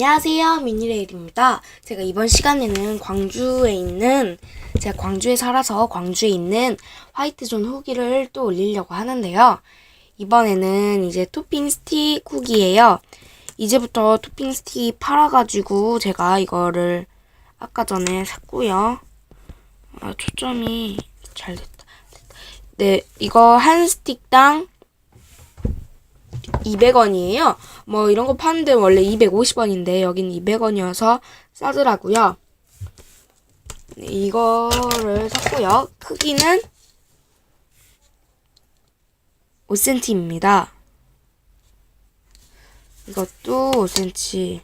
안녕하세요 미니레일입니다. 제가 이번 시간에는 광주에 있는 제가 광주에 살아서 광주에 있는 화이트존 후기를 또 올리려고 하는데요. 이번에는 이제 토핑 스틱 후기예요. 이제부터 토핑 스틱 팔아가지고 제가 이거를 아까 전에 샀고요. 아 초점이 잘 됐다. 됐다. 네 이거 한 스틱당 200원이에요. 뭐 이런 거 파는데 원래 250원인데 여긴 200원이어서 싸더라고요. 네, 이거를 샀고요. 크기는 5cm입니다. 이것도 5cm.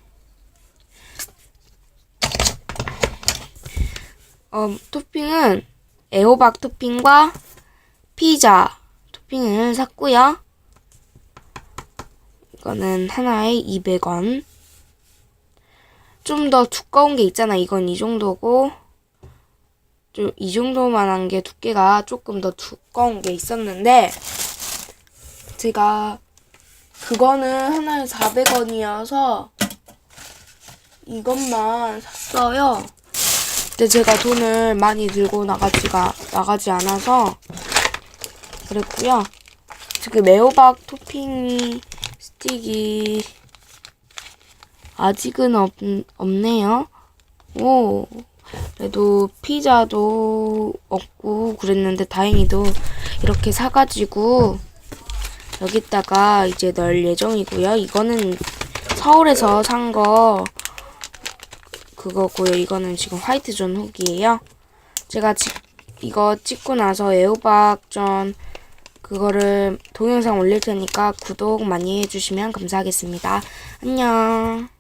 어, 토핑은 애호박 토핑과 피자 토핑을 샀고요. 이거는 하나에 200원. 좀 더 두꺼운 게 있잖아. 이건 이 정도고, 좀 이 정도만한 게 두께가 조금 더 두꺼운 게 있었는데, 제가 그거는 하나에 400원이어서 이것만 샀어요. 근데 제가 돈을 많이 들고 나가지가 나가지 않아서 그랬고요. 지금 애호박 토핑이 스틱이 아직은 없, 없네요. 오, 그래도 피자도 없고 그랬는데 다행히도 이렇게 사가지고 여기다가 이제 넣을 예정이고요. 이거는 서울에서 산 거 그거고요. 이거는 지금 화이트존 후기예요. 제가 지, 이거 찍고 나서 애호박전 그거를 동영상 올릴 테니까 구독 많이 해주시면 감사하겠습니다. 안녕.